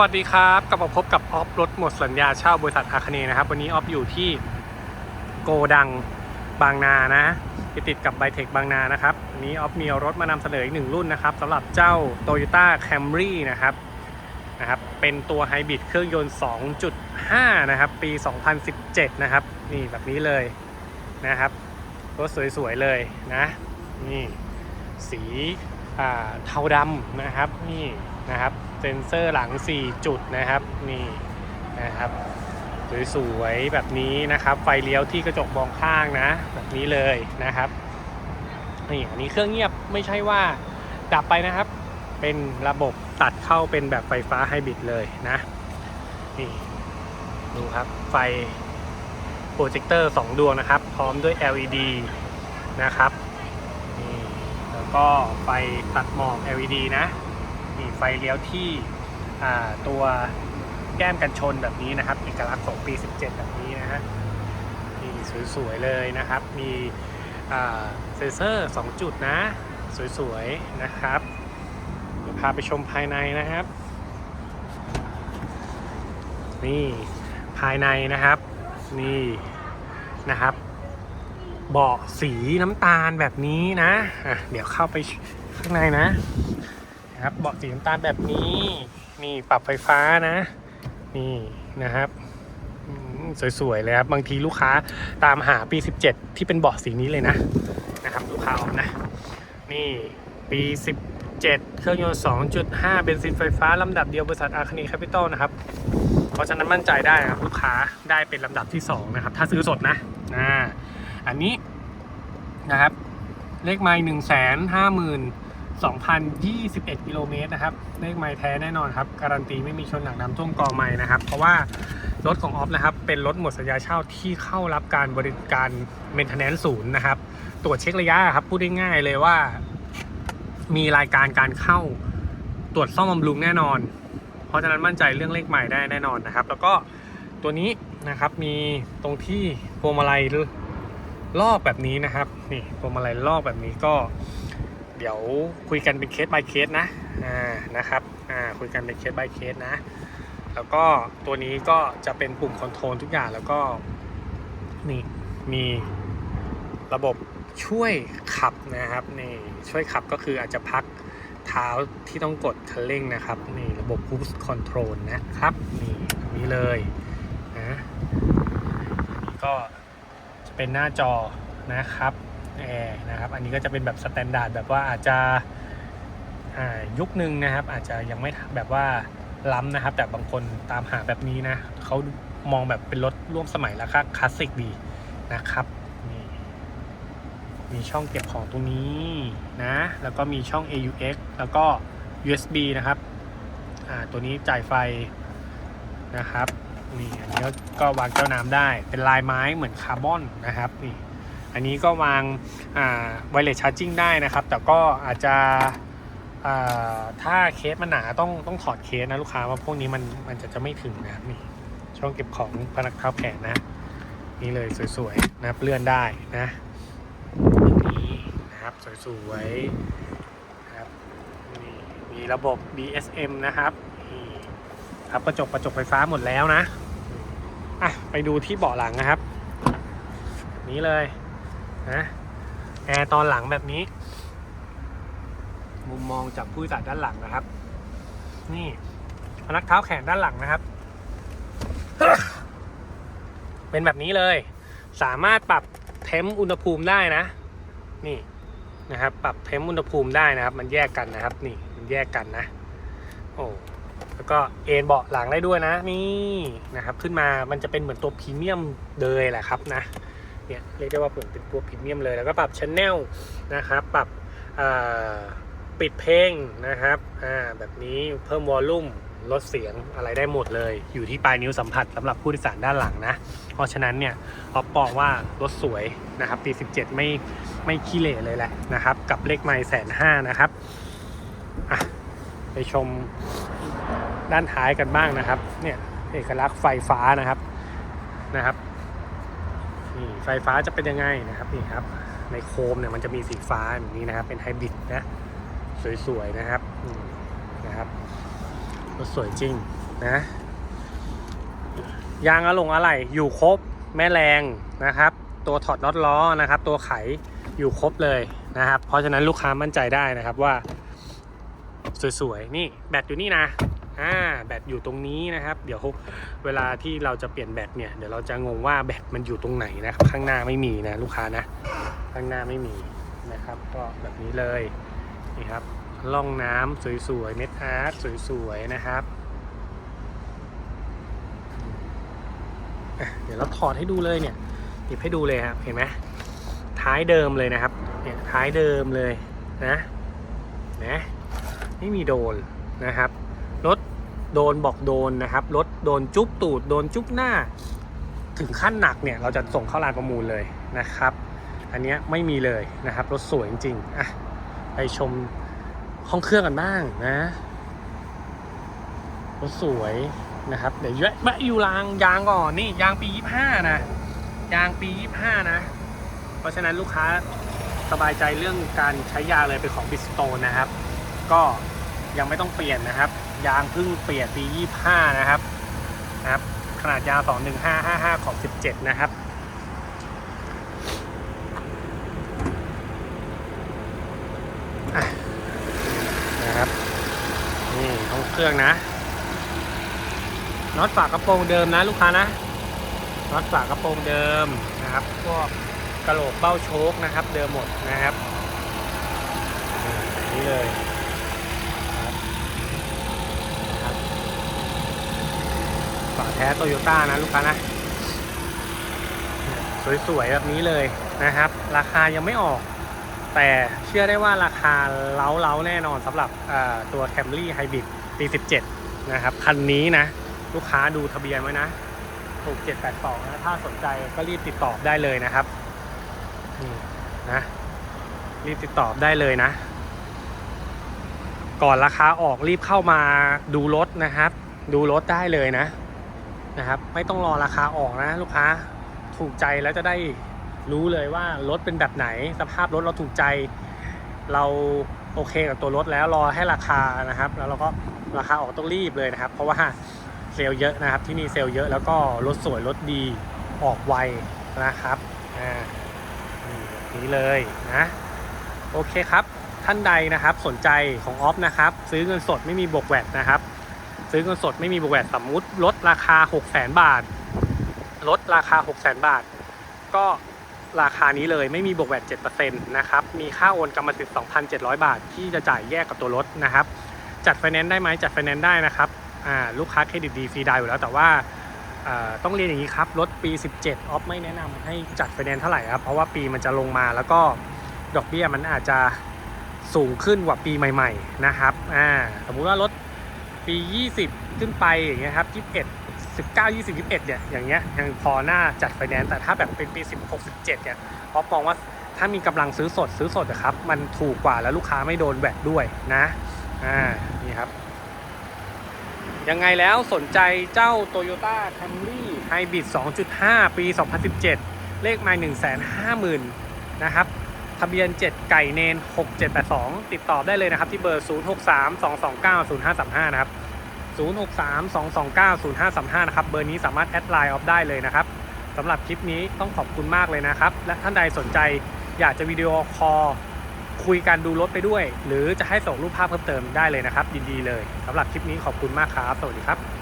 สวัสดีครับกลับมาพบกับออฟรถหมดสัญญาเช่าบริษัทอาคเนนะครับ วันนี้ออฟอยู่ที่โกดังบางนานะที่ติดกับไบเทคบางนานะครับวันนี้ออฟมีรถมานำเสนออีกหนึ่งรุ่นนะครับสำหรับเจ้า Toyota Camry นะครับนะครับเป็นตัวไฮบริดเครื่องยนต์ 2.5 นะครับ ปี 2017 นะครับ นี่แบบนี้เลยนะครับรถสวยๆเลยนะนี่สีเทาดำนะครับนี่นะครับ เซ็นเซอร์หลัง 4 จุดนะครับนี่นะครับสวยๆแบบนี้นะครับ ไฟเลี้ยวที่กระจกมองข้างนะ แบบนี้เลยนะครับนี่อันนี้เครื่องเงียบไม่ใช่ว่าดับไปนะครับ เป็นระบบตัดเข้าเป็นแบบไฟฟ้าไฮบริดเลยนะนี่ดูครับไฟโปรเจคเตอร์ 2 ดวงนะครับ พร้อมด้วย LED นะครับนี่แล้วก็ไฟตัดหมอก LED นะ มีไฟเลี้ยวที่ตัวแก้มกันชนแบบนี้นะครับ เอกลักษณ์ของปี 17 แบบนี้นะฮะนี่สวยๆเลยนะครับ มีเซนเซอร์ 2 จุดนะ สวยๆนะครับเดี๋ยวพาไปชมภายในนะครับ นี่ภายในนะครับ นี่นะครับเบาะสีน้ำตาลแบบนี้นะะเดี๋ยวเข้าไปข้างในนะ นะครับเบาะสีน้ำตาลแบบนี้นี่ปรับไฟฟ้านะ นี่นะครับสวยๆเลยครับบางทีลูกค้าตามหาปี 17 ที่เป็นเบาะสีนี้เลยนะนะครับลูกค้าออกนะ นี่ปี 17 เครื่องยนต์ 2.5 เบนซินไฟฟ้าลำดับเดียวบริษัทอาคานีแคปิตอลนะครับ เพราะฉะนั้นมั่นใจได้นะครับลูกค้าได้เป็นลำดับที่ 2 นะครับ ถ้าซื้อสดนะอ่าอันนี้นะครับเลขไมล์หนึ่งแสนห้าหมื่น 2,021 กิโลเมตรนะครับเลขไมล์แท้แน่นอนครับ การันตีไม่มีชนหนักน้ำท่วมกอไม้นะครับ เพราะว่ารถของออฟนะครับ เป็นรถหมดสัญญาเช่าที่เข้ารับการบริการเมนเทนแนนซ์ศูนย์นะครับ ตรวจเช็คระยะครับ พูดได้ง่ายเลยว่า มีรายการการเข้าตรวจซ่อมบำรุงแน่นอน เพราะฉะนั้นมั่นใจเรื่องเลขใหม่ได้แน่นอนนะครับ แล้วก็ตัวนี้นะครับมีตรงที่พวงมาลัยรอบแบบนี้นะครับนี่พวงมาลัยรอบแบบนี้ก็ เดี๋ยวคุยกันเป็นเคส by เคสนะอ่านะครับอ่าคุยกันเป็นเคส by เคสนะ แล้วก็ตัวนี้ก็จะเป็นปุ่มคอนโทรลทุกอย่างแล้วก็นี่มีระบบช่วยขับนะครับนี่ช่วยขับก็คืออาจจะพักเท้าที่ต้องกดคันเร่งนะครับนี่ระบบ Cruise Control นะครับนี่นี้เลยนะนี่ก็จะเป็นหน้าจอนะครับ แอร์นะครับอันนี้ก็จะเป็นแบบสแตนดาร์ดแบบว่าอาจจะยุคนึงนะครับ อาจจะยังไม่แบบว่าล้ำนะครับ แต่บางคนตามหาแบบนี้นะเขามองแบบเป็นรถร่วมสมัยแล้วก็คลาสสิกดีนะครับนี่มีช่องเก็บของตรงนี้นะ แล้วก็มีช่อง AUX แล้วก็ USB นะครับตัวนี้จ่ายไฟนะครับนี่อันนี้ก็วางแก้วน้ำได้เป็นลายไม้เหมือนคาร์บอนนะครับนี่ อันนี้ก็วางไวเลสชาร์จิ่งได้นะครับ แต่ก็อาจจะถ้าเคสมันหนาต้องต้องถอดเคสนะลูกค้าว่าพวกนี้มันมันจะจะไม่ถึงนะนี่ช่องเก็บของพนักเท้าแขนนะ นี่เลยสวยๆนะครับเลื่อนได้นะนี่นะครับสวยๆครับนี่มีระบบ BSM นะครับนี่ครับกระจกกระจกไฟฟ้าหมดแล้วนะอะไปดูที่เบาะหลังนะครับ นี้เลย นะแอร์ตอนหลังแบบนี้ มุมมองจากผู้โดยสารด้านหลังนะครับ นี่พนักเท้าแขนด้านหลังนะครับ เป็นแบบนี้เลย สามารถปรับเทมอุณหภูมิได้นะ นี่นะครับ ปรับเทมอุณหภูมิได้นะครับ มันแยกกันนะครับ นี่มันแยกกันนะ โอ้แล้วก็เอนเบาะหลังได้ด้วยนะ นี่นะครับ ขึ้นมามันจะเป็นเหมือนตัวพรีเมียมเลยแหละครับนะ เนี่ยเรียกได้ว่าผมเป็นตัวพรีเมียมเลย แล้วก็ปรับชแนลนะครับ ปรับปิดเพลงนะครับแบบนี้เพิ่มวอลลุ่มลดเสียงอะไรได้หมดเลย อยู่ที่ปลายนิ้วสัมผัสสำหรับผู้โดยสารด้านหลังนะ เพราะฉะนั้นเนี่ยออฟบอกว่ารถสวยนะครับปี17 ไม่ไม่ขี้เหร่เลยแหละนะครับ กับเลขไมล์แสนห้านะครับไปชมด้านท้ายกันบ้างนะครับ เนี่ยเอกลักษณ์ไฟฟ้านะครับนะครับ นี่ไฟฟ้าจะเป็นยังไงนะครับนี่ครับ ในโคมเนี่ยมันจะมีสีฟ้าแบบนี้นะครับ เป็นไฮบริดนะสวยๆนะครับนะครับรถสวยจริงนะยางอะลงอะไหล่อยู่ครบแม่แรงนะครับ ตัวถอดน็อตล้อนะครับ ตัวไขอยู่ครบเลยนะครับ เพราะฉะนั้นลูกค้ามั่นใจได้นะครับว่า สวยๆ นี่แบตอยู่นี่นะ อ่าแบตอยู่ตรงนี้นะครับ เดี๋ยวเวลาที่เราจะเปลี่ยนแบตเนี่ยเดี๋ยวเราจะงงว่าแบตมันอยู่ตรงไหนนะครับ ข้างหน้าไม่มีนะลูกค้านะ ข้างหน้าไม่มีนะครับ ก็แบบนี้เลยนี่ครับล่องน้ำสวยๆเม็ดอาร์ตสวยๆนะครับเดี๋ยวเราถอดให้ดูเลยเนี่ยหยิบให้ดูเลยครับเห็นไหมท้ายเดิมเลยนะครับเนี่ยท้ายเดิมเลยนะนะไม่มีโดนนะครับ รถโดนบอกโดนนะครับรถโดนจุ๊บตูดโดนจุ๊บหน้า ถึงขั้นหนักเนี่ยเราจะส่งเข้าลานประมูลเลยนะครับ อันนี้ไม่มีเลยนะครับ รถสวยจริงๆอะไปชมห้องเครื่องกันบ้างนะรถสวยนะครับ เดี๋ยวแวะอยู่รางยางก่อนนี่ยางปี25นะยางปี25นะ เพราะฉะนั้นลูกค้าสบายใจเรื่องการใช้ยางเลยเป็นของบิสโตนนะครับ ก็ยังไม่ต้องเปลี่ยนนะครับ ยางเพิ่งเปลี่ยนปี 25 นะครับนะครับ ขนาดยาว 21555 ของ17 นะครับ นะครับ นี่ห้องเครื่องนะน็อตฝากระโปรงเดิมนะลูกค้านะน็อตฝากระโปรงเดิมนะครับ พวกกระโหลกเบ้าโชคนะครับ เดิมหมดนะครับ นี้เลยครับนะครับ ฝาแท้โตโยต้านะลูกค้านะ สวยๆ แบบนี้เลยนะครับ ราคายังไม่ออก แต่เชื่อได้ว่าราคาเล้าๆ แน่นอนสำหรับตัว Camry Hybrid ปี 17 นะครับ คันนี้นะ ลูกค้าดูทะเบียนไว้นะถูก782 นะ ถ้าสนใจก็รีบติดต่อได้เลยนะครับนี่นะรีบติดต่อได้เลยนะ ก่อนราคาออกรีบเข้ามาดูรถนะครับ ดูรถได้เลยนะ นะครับ ไม่ต้องรอราคาออกนะ ลูกค้าถูกใจแล้วจะได้รู้เลยว่ารถเป็นแบบไหน สภาพรถเราถูกใจ เราโอเคกับตัวรถแล้วรอให้ราคานะครับ แล้วเราก็ราคาออกต้องรีบเลยนะครับ เพราะว่าเซลล์เยอะนะครับ ที่นี่เซลล์เยอะแล้วก็รถสวยรถดีออกไวนะครับอ่านี่แบบนี้เลยนะโอเคครับท่านใดนะครับสนใจของออฟนะครับ ซื้อเงินสดไม่มีบวกแวดนะครับ ซื้อเงินสดไม่มีบวกแวดสมมุติลดราคา 6 0 0 0 0 0บาท ลดราคา 6 0 0 0 0 0บาท ก็ราคานี้เลยไม่มีบวกแวด7%นะครับ มีค่าโอนกรรมสิทธิ์ 2,700 บาท ที่จะจ่ายแยกกับตัวรถนะครับ จัดไฟแนนซ์ได้ไหมจัดไฟแนนซ์ได้นะครับลูกค้าเครดิตดีฟรีไดาวอยู่แล้วแต่ว่าต้องเรียนอย่างนี้ครับ รถปี 17 ออฟไม่แนะนำให้จัดไฟแนนซ์เท่าไหร่ครับ เพราะว่าปีมันจะลงมาแล้วก็ดอกเบี้ยมันอาจจะสูงขึ้นกว่าปีใหม่ ๆ นะครับ อ่า สมมุติว่ารถ ปี 20 ขึ้นไปอย่างเงี้ยครับ 21 19 20 21เนี่ยอย่างเงี้ยยังพอหน้าจัดไฟแนนซ์แต่ถ้าแบบเป็นปี 16 17เนี่ยออฟมองว่าถ้ามีกำลังซื้อสดซื้อสดอะครับ มันถูกกว่าแล้วลูกค้าไม่โดนแวดด้วยนะอ่านี่ครับ ยังไงแล้วสนใจเจ้า Toyota Camry Hybrid 2.5 ปี 2017 เลขไมล์150,000นะครับ ทะเบียน 7 ไก่เนน 6782 ติดต่อได้เลยนะครับ ที่เบอร์ 0632290535 นะครับ 0632290535 นะครับ เบอร์นี้สามารถแอดไลน์ออฟได้เลยนะครับสำหรับคลิปนี้ต้องขอบคุณมากเลยนะครับ และท่านใดสนใจอยากจะวิดีโอคอลคุยกันดูรถไปด้วย หรือจะให้ส่งรูปภาพเพิ่มเติมได้เลยนะครับยินดีเลยสำหรับคลิปนี้ขอบคุณมากครับ สวัสดีครับ